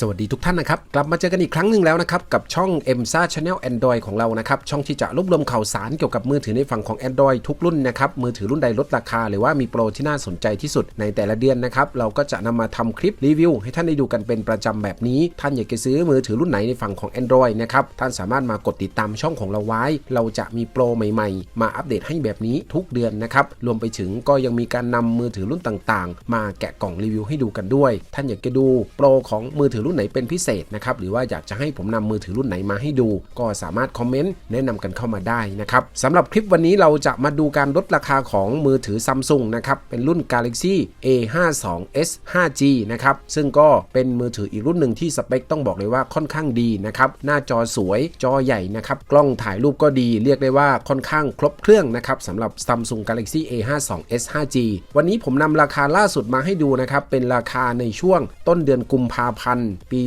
สวัสดีทุกท่านนะครับ กลับมาเจอกันอีกครั้งหนึ่งแล้วนะครับ กับช่อง m s a Channel Android ของเรานะครับ ช่องที่จะรวบรวมข่าวสารเกี่ยวกับมือถือในฝั่งของ Android ทุกรุ่นนะครับ มือถือรุ่นใดลดราคา หรือว่ามีโปรที่น่าสนใจที่สุดในแต่ละเดือนนะครับ เราก็จะนำมาทำคลิปรีวิว ให้ท่านได้ดูกันเป็นประจำแบบนี้ ท่านอยากจะซื้อมือถือรุ่นไหนในฝั่งของ Android นะครับท่านสามารถมากดติดตามช่องของเราไว้ เราจะมีโปรใหม่ ๆ มาอัปเดตให้แบบนี้ทุกเดือนนะครับรวมไปถึงก็ยังมีการนำมือถือรุ่นต่างๆ มาแกะกล่องรีวิวให้ดูกันด้วย ท่านอยากจะดูโปรของมือถือรุ่นไหนเป็นพิเศษนะครับหรือว่าอยากจะให้ผมนำมือถือรุ่นไหนมาให้ดู ก็สามารถคอมเมนต์แนะนำกันเข้ามาได้นะครับสำหรับคลิปวันนี้เราจะมาดูการลดราคาของมือถือซัมซุงนะครับเป็นรุ่น Galaxy A52s 5G นะครับซึ่งก็เป็นมือถืออีกรุ่นหนึ่งที่สเปคต้องบอกเลยว่าค่อนข้างดีนะครับหน้าจอสวยจอใหญ่นะครับกล้องถ่ายรูปก็ดีเรียกได้ว่าค่อนข้างครบเครื่องนะครับสำหรับ Samsung Galaxy A52s 5G วันนี้ผมนำราคาล่าสุดมาให้ดูนะครับเป็นราคาในช่วงต้นเดือนกุมภาพันธ์ปี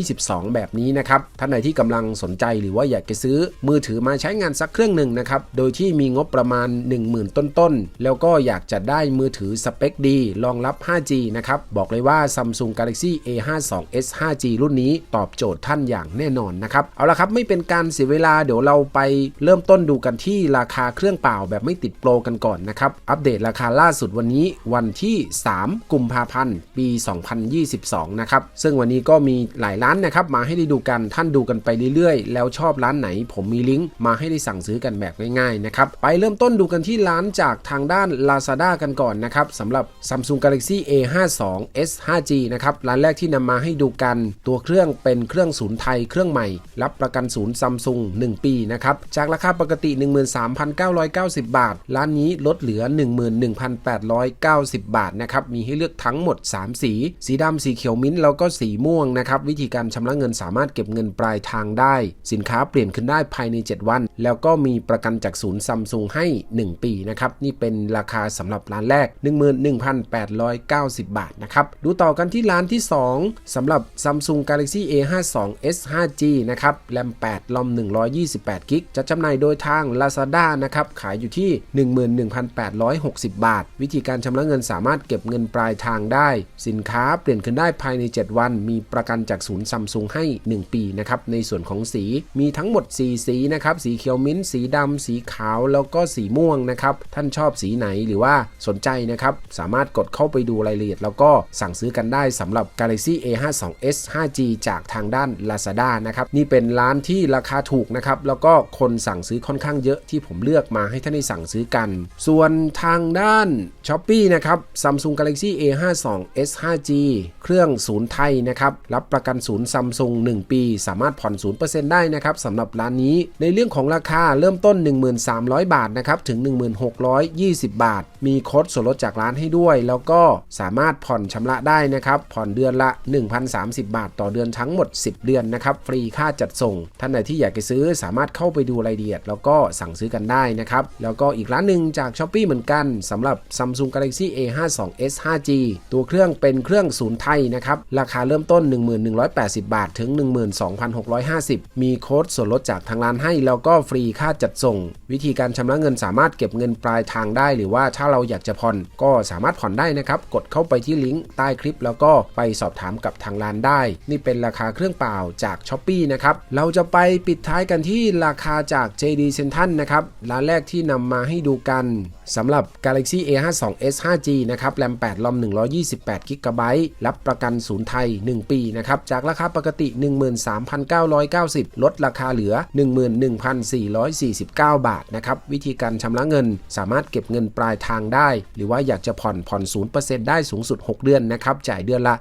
2022 แบบนี้นะครับ ท่านไหนที่กำลังสนใจหรือว่าอยากจะซื้อมือถือมาใช้งานสักเครื่องหนึ่งนะครับ โดยที่มีงบประมาณ 10,000 ต้นๆ แล้วก็อยากจะได้มือถือสเปคดี รองรับ 5G นะครับ บอกเลยว่า Samsung Galaxy A52s 5G รุ่นนี้ตอบโจทย์ท่านอย่างแน่นอนนะครับ เอาละครับไม่เป็นการเสียเวลาเดี๋ยวเราไปเริ่มต้นดูกันที่ราคาเครื่องเปล่าแบบไม่ติดโปรกันก่อนนะครับ อัปเดตราคาล่าสุดวันนี้วันที่ 3 กุมภาพันธ์ ปี 2022 นะครับ ซึ่งวันนี้ก็็มีหลายร้านนะครับมาให้ได้ดูกันท่านดูกันไปเรื่อยๆ แล้วชอบร้านไหน ผมมีลิงก์มาให้ได้สั่งซื้อกันแบบง่ายๆนะครับไปเริ่มต้นดูกันที่ร้านจากทางด้าน Lazada กันก่อนนะครับสำหรับ Samsung Galaxy A52s 5G นะครับร้านแรกที่นำมาให้ดูกัน ตัวเครื่องเป็นเครื่องศูนย์ไทยเครื่องใหม่ รับประกันศูนย์ซัมซุง1 ปีนะครับจากราคาปกติ 13,990 บาท ร้านนี้ลดเหลือ 11,890 บาทนะครับมีให้เลือกทั้งหมด 3 สี สีดำสีเขียวมิ้นท์แล้วก็สีม่วงนะครับ วิธีการชำระเงินสามารถเก็บเงินปลายทางได้ สินค้าเปลี่ยนขึ้นได้ภายใน 7 วัน แล้วก็มีประกันจากศูนย์ซัมซุงให้ 1 ปีนะครับ นี่เป็นราคาสำหรับร้านแรก 11,890 บาทนะครับ ดูต่อกันที่ร้านที่ 2สำหรับ Samsung Galaxy A52s 5G นะครับแรม8ลอม128กิกจะจำหน่ายโดยทาง Lazada นะครับ ขายอยู่ที่ 11,860 บาท วิธีการชำระเงินสามารถเก็บเงินปลายทางได้ สินค้าเปลี่ยนขึ้นได้ภายใน 7 วันมีประกันจากศูนย์ซัมซุงให้ 1 ปีนะครับ ในส่วนของสีมีทั้งหมด 4 สีนะครับ สีเขียวมิ้นท์สีดำสีขาว แล้วก็สีม่วงนะครับ ท่านชอบสีไหนหรือว่าสนใจนะครับ สามารถกดเข้าไปดูรายละเอียด แล้วก็สั่งซื้อกันได้สำหรับ Galaxy A52s 5G จากทางด้าน Lazada นะครับ นี่เป็นร้านที่ราคาถูกนะครับ แล้วก็คนสั่งซื้อค่อนข้างเยอะที่ผมเลือกมาให้ท่านได้สั่งซื้อกัน ส่วนทางด้าน s h อ p e e นะครับ Samsung Galaxy A52s 5G เครื่องศูนย์ไทยนะครับรับประกันศูนย์ซัมซุง1ปี สามารถผ่อน0%ได้นะครับสำหรับร้านนี้ ในเรื่องของราคาเริ่มต้น 1300 บาทนะครับถึง 1620 บาท มีโค้ดส่วนลดจากร้านให้ด้วย แล้วก็สามารถผ่อนชำระได้นะครับ ผ่อนเดือนละ 1,030 บาท ต่อเดือนทั้งหมด 10 เดือนนะครับ ฟรีค่าจัดส่ง ท่านไหนที่อยากจะซื้อสามารถเข้าไปดูรายละเอียด แล้วก็สั่งซื้อกันได้นะครับ แล้วก็อีกร้านหนึ่งจาก s h อ p e e เหมือนกันสำหรับ Samsung Galaxy A52s 5G ตัวเครื่องเป็นเครื่องศูนย์ไทยนะครับ ราคาเริ่มต้นน 1180 บาท ถึง 12,650 มีโค้ดส่วนลดจากทางร้านให้ แล้วก็ฟรีค่าจัดส่ง วิธีการชำระเงินสามารถเก็บเงินปลายทางได้ หรือว่าถ้าเราอยากจะผ่อนก็สามารถผ่อนได้นะครับ กดเข้าไปที่ลิงก์ใต้คลิป แล้วก็ไปสอบถามกับทางร้านได้ นี่เป็นราคาเครื่องเปล่าจาก s h อ p e e นะครับ เราจะไปปิดท้ายกันที่ราคาจาก JD Central นะครับ ร้านแรกที่นำมาให้ดูกันสำหรับ Galaxy A52s 5G นะครับ แรม 8 ลอม 128 g b รับประกันศูนย์ไทย 1 ปีนะครับ จากราคาปกติ 13,990 ลดราคาเหลือ 11,449 บาทนะครับ วิธีการชำระเงินสามารถเก็บเงินปลายทางได้ หรือว่าอยากจะผ่อนผ่อน 0%ได้สูงสุด 6 เดือนนะครับ จ่ายเดือนละ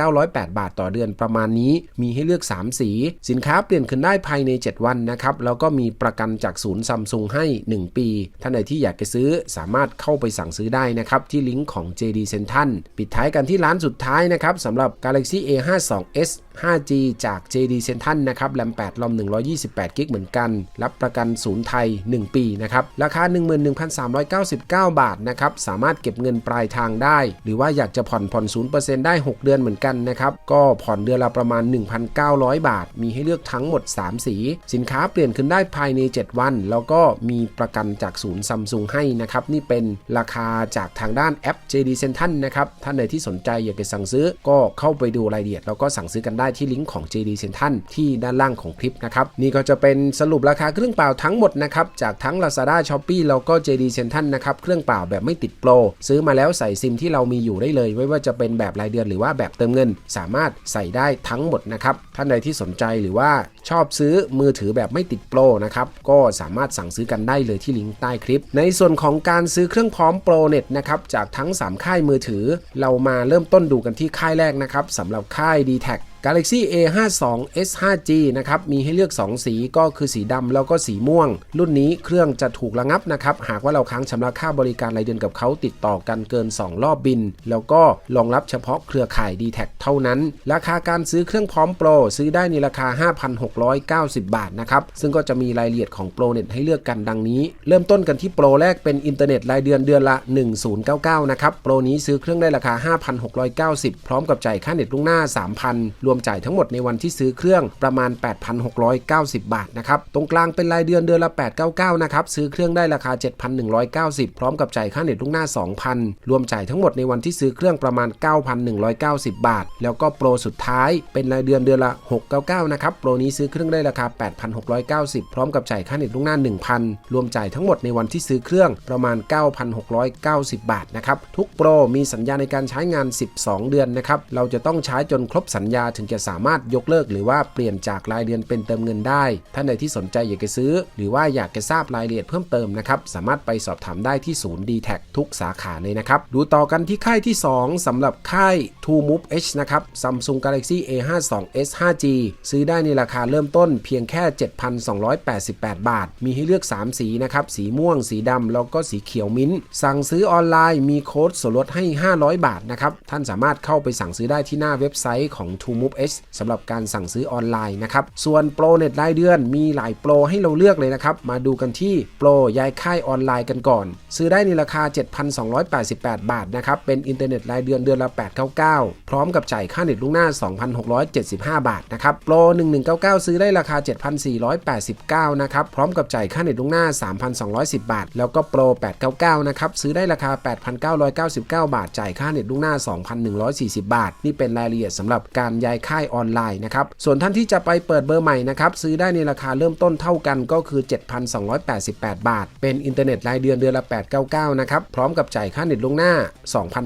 1,908 บาทต่อเดือนประมาณนี้ มีให้เลือก 3 สี สินค้าเปลี่ยนขึ้นได้ภายใน 7 วันนะครับ แล้วก็มีประกันจากศูนย์ซัมซุงให้ 1 ปี ท่านไหนที่อยากจะซื้อสามารถเข้าไปสั่งซื้อได้นะครับที่ลิงก์ของ JD Central ปิดท้ายกันที่ร้านสุดท้ายนะครับสำหรับ Galaxy A52s 5G จาก JD Central นะครับแรม8ลอม128 กิกเหมือนกัน รับประกันศูนย์ไทย 1 ปีนะครับ ราคา 11,399 บาทนะครับ สามารถเก็บเงินปลายทางได้ หรือว่าอยากจะผ่อนผ่อน 0%ได้ 6 เดือนเหมือนกันนะครับ ก็ผ่อนเดือนละประมาณ 1,900 บาท มีให้เลือกทั้งหมด 3 สี สินค้าเปลี่ยนขึ้นได้ภายใน 7 วัน แล้วก็มีประกันจากศูนย์ซัมซุงให้นะครับนะครับนี่เป็นราคาจากทางด้านแอป JD Central นะครับท่านใดที่สนใจอยากจะสั่งซื้อก็เข้าไปดูรายละเอียด แล้วก็สั่งซื้อกันได้ที่ลิงก์ของ JD Central ที่ด้านล่างของคลิปนะครับนี่ก็จะเป็นสรุปราคาเครื่องเปล่าทั้งหมดนะครับจากทั้ง Lazada Shopee แล้วก็ JD Central นะครับเครื่องเปล่าแบบไม่ติดโปรซื้อมาแล้วใส่ซิมที่เรามีอยู่ได้เลย ไม่ว่าจะเป็นแบบรายเดือนหรือว่าแบบเติมเงิน สามารถใส่ได้ทั้งหมดนะครับท่านใดที่สนใจหรือว่าชอบซื้อมือถือแบบไม่ติดโปรนะครับ ก็สามารถสั่งซื้อกันได้เลยที่ลิงก์ใต้คลิป ในส่วนของการซื้อเครื่องพร้อมโปรเน็ตนะครับจากทั้ง 3 ค่ายมือถือ เรามาเริ่มต้นดูกันที่ค่ายแรกนะครับสำหรับค่าย d t แท Galaxy A52 S5G นะครับมีให้เลือก 2 สีก็คือสีดำแล้วก็สีม่วง รุ่นนี้เครื่องจะถูกระงับนะครับ หากว่าเราค้างชำระค่าบริการรายเดือนกับเขาติดต่อกันเกิน 2 รอบบิน แล้วก็รองรับเฉพาะเครือข่าย d t แทเท่านั้น ราคาการซื้อเครื่องพร้อมโปรซื้อได้ในราคา 5,690 บาทนะครับ ซึ่งก็จะมีรายละเอียดของโปรเน็ตให้เลือกกันดังนี้ เริ่มต้นกันที่โปรแรกเป็นอินเทอร์เน็ตรายเดือนเดือนละ 1099 นะครับโปรนี้ซื้อเครื่องได้ราคา 5,690 พร้อมกับจ่ายค่าเน็ตล่วงหน้า 3,000รวมจ่ายทั้งหมดในวันที่ซื้อเครื่องประมาณ 8,690 บาทนะครับ ตรงกลางเป็นรายเดือนเดือนละ 899 นะครับ ซื้อเครื่องได้ราคา 7,190 พร้อมกับจ่ายค่าเน็ตล่วงหน้า 2,000 รวมจ่ายทั้งหมดในวันที่ซื้อเครื่องประมาณ 9,190 บาท แล้วก็โปรสุดท้ายเป็นรายเดือนเดือนละ 699 นะครับ โปรนี้ซื้อเครื่องได้ราคา 8,690 พร้อมกับจ่ายค่าเน็ตล่วงหน้า 1,000 รวมจ่ายทั้งหมดในวันที่ซื้อเครื่องประมาณ 9,690 บาทนะครับ ทุกโปรมีสัญญาในการใช้งาน 12 เดือนนะครับ เราจะต้องใช้จนครบสัญญาถึงจะสามารถยกเลิกหรือว่าเปลี่ยนจากรายเดือนเป็นเติมเงินได้ ท่านใดที่สนใจอยากจะซื้อ หรือว่าอยากจะทราบรายละเอียดเพิ่มเติมนะครับ สามารถไปสอบถามได้ที่ศูนย์ d t แททุกสาขาเลยนะครับ ดูต่อกันที่ค่ายที่ 2สำหรับค่าย t o Move H นะครับ Samsung Galaxy A52s 5G ซื้อได้ในราคาเริ่มต้นเพียงแค่ 7,288 บาท มีให้เลือก 3 สีนะครับ สีม่วง สีดำแล้วก็สีเขียวมิ้นท์สั่งซื้อออนไลน์มีโค้ดส่วนลดให้ 500 บาทนะครับ ท่านสามารถเข้าไปสั่งซื้อได้ที่หน้าเว็บไซต์ของ t o Move H สำหรับการสั่งซื้อออนไลน์นะครับ ส่วนโปรเน็ตรายเดือนมีหลายโปรให้เราเลือกเลยนะครับ มาดูกันที่โปรย้ายค่ายออนไลน์กันก่อน ซื้อได้ในราคา 7,288 บาทนะครับ เป็นอินเทอร์เน็ตรายเดือนเดือนละ 899 พร้อมกับจ่ายค่าเน็ตล่วงหน้า 2,675 บาทนะครับ โปร 1199 ซื้อได้ราคา 7,489 นะครับ พร้อมกับจ่ายค่าเน็ตล่วงหน้า 3,210 บาท แล้วก็โปร 899 นะครับ ซื้อได้ราคา 8,999 บาท จ่ายค่าเน็ตล่วงหน้า 2,140 บาท นี่เป็นรายละเอียดสำหรับการย้ายค่ายออนไลน์นะครับ ส่วนท่านที่จะไปเปิดเบอร์ใหม่นะครับ ซื้อได้ในราคาเริ่มต้นเท่ากันก็คือ 7,288 บาท เป็นอินเทอร์เน็ตรายเดือนเดือนละ 899 นะครับ พร้อมกับจ่ายค่าเน็ตล่วงหน้า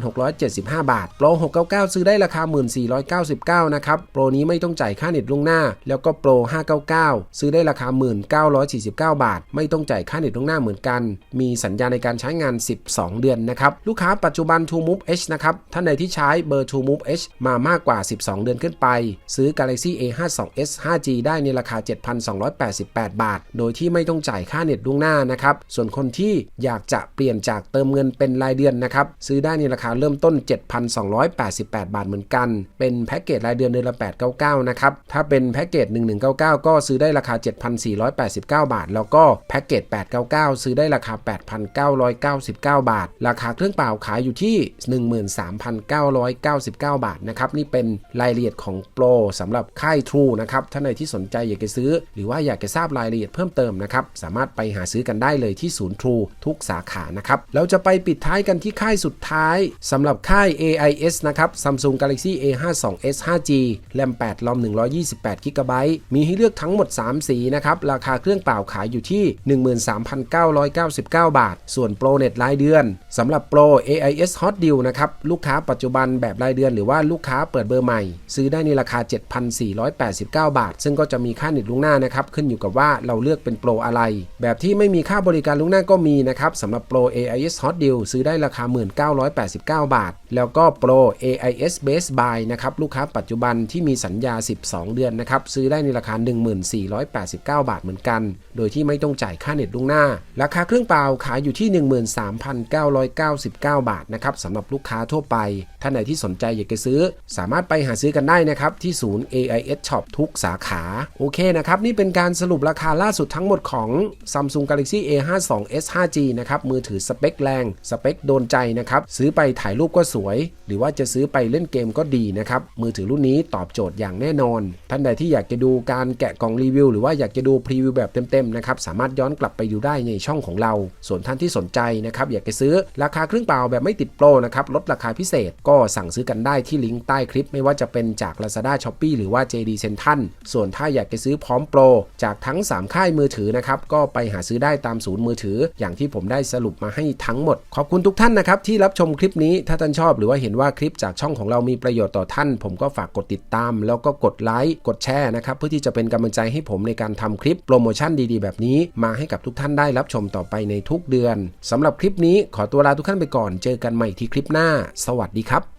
2,675 บาท โปร 699 ซื้อได้ราคา 1499 นะครับ โปรนี้ไม่ต้องจ่ายค่าเน็ตล่วงหน้า แล้วก็โปร 599 ซื้อได้ราคา 1949 บาท ไม่ต้องจ่ายค่าเน็ตล่วงหน้าเหมือนกัน มีสัญญาในการใช้งาน 12 เดือนนะครับ ลูกค้าปัจจุบัน True Move H นะครับ ท่านใดที่ใช้เบอร์ True Move H มามากกว่า 12 เดือนขึ้นไปซื้อ Galaxy A52s 5G ได้ในราคา 7,288 บาท โดยที่ไม่ต้องจ่ายค่าเน็ตล่วงหน้านะครับ ส่วนคนที่อยากจะเปลี่ยนจากเติมเงินเป็นรายเดือนนะครับ ซื้อได้ในราคาเริ่มต้น 7,288 บาทเหมือนกัน เป็นแพ็กเกจรายเดือนเดือนละ 899 นะครับ ถ้าเป็นแพ็กเกจ 1199 ก็ซื้อได้ราคา 7,489 บาท แล้วก็แพ็กเกจ 899 ซื้อได้ราคา 8,999 บาท ราคาเครื่องเปล่าขายอยู่ที่ 13,999 บาทนะครับ นี่เป็นรายละเอียดของโปรสำหรับค่าย True นะครับท่านใดที่สนใจอยากจะซื้อ หรือว่าอยากจะทราบรายละเอียดเพิ่มเติมนะครับสามารถไปหาซื้อกันได้เลยที่ศูนย์ True ทุกสาขานะครับเราจะไปปิดท้ายกันที่ค่ายสุดท้ายสำหรับค่าย AIS นะครับ Samsung Galaxy A52s 5G แรม8รอม128 g b มีให้เลือกทั้งหมด 3 สีนะครับราคาเครื่องเปล่าขายอยู่ที่ 13,999 บาท ส่วนโปรเน็ตรายเดือนสำหรับโปร AIS Hot Deal นะครับลูกค้าปัจจุบันแบบรายเดือน หรือว่าลูกค้าเปิดเบอร์ใหม่ ซื้อได้ในราคา 7,489 บาท ซึ่งก็จะมีค่าเน็ตล่วงหน้านะครับ ขึ้นอยู่กับว่าเราเลือกเป็นโปรอะไร แบบที่ไม่มีค่าบริการล่วงหน้าก็มีนะครับสำหรับโปร AIS Hot Deal ซื้อได้ราคา 1989 บาท แล้วก็โปร AIS Base Buy นะครับลูกค้าปัจจุบันที่มีสัญญา 12 เดือนนะครับซื้อได้ในราคา 1489 บาทเหมือนกัน โดยที่ไม่ต้องจ่ายค่าเน็ตล่วงหน้า ราคาเครื่องเปล่าขายอยู่ที่ 13,999 บาทนะครับสำหรับลูกค้าทั่วไป ท่านไหนที่สนใจอยากจะซื้อ สามารถไปหาซื้อกันได้นะครับ ที่ศูนย์ AIS Shop ทุกสาขา โอเคนะครับ นี่เป็นการสรุปราคาล่าสุดทั้งหมดของ Samsung Galaxy A52s 5G นะครับ มือถือสเปคแรง สเปคโดนใจนะครับ ซื้อไปถ่ายรูปก็สวย หรือว่าจะซื้อไปเล่นเกมก็ดีนะครับ มือถือรุ่นนี้ตอบโจทย์อย่างแน่นอน ท่านใดที่อยากจะดูการแกะกล่องรีวิว หรือว่าอยากจะดูพรีวิวแบบเต็มๆนะครับสามารถย้อนกลับไปดูได้ในช่องของเรา ส่วนท่านที่สนใจนะครับอยากจะซื้อราคาครึ่งเปล่าแบบไม่ติดโปรนะครับลดราคาพิเศษก็สั่งซื้อกันได้ที่ลิงก์ใต้คลิปไม่ว่าจะเป็นจาก Lazada Shopee หรือว่า JD Central ส่วนถ้าอยากจะซื้อพร้อมโปร จากทั้ง 3 ค่ายมือถือนะครับ ก็ไปหาซื้อได้ตามศูนย์มือถือ อย่างที่ผมได้สรุปมาให้ทั้งหมด ขอบคุณทุกท่านนะครับ ที่รับชมคลิปนี้ถ้าท่านชอบหรือว่าเห็นว่าคลิปจากช่องของเรามีประโยชน์ต่อท่าน ผมก็ฝากกดติดตาม แล้วก็กดไลค์กดแชร์นะครับเพื่อที่จะเป็นกำลังใจให้ผมในการทำคลิปโปรโมชั่นดีๆ แบบนี้ มาให้กับทุกท่านได้รับชมต่อไปในทุกเดือนสำหรับคลิปนี้ขอตัวลาทุกท่านไปก่อน เจอกันใหม่ที่คลิปหน้า สวัสดีครับ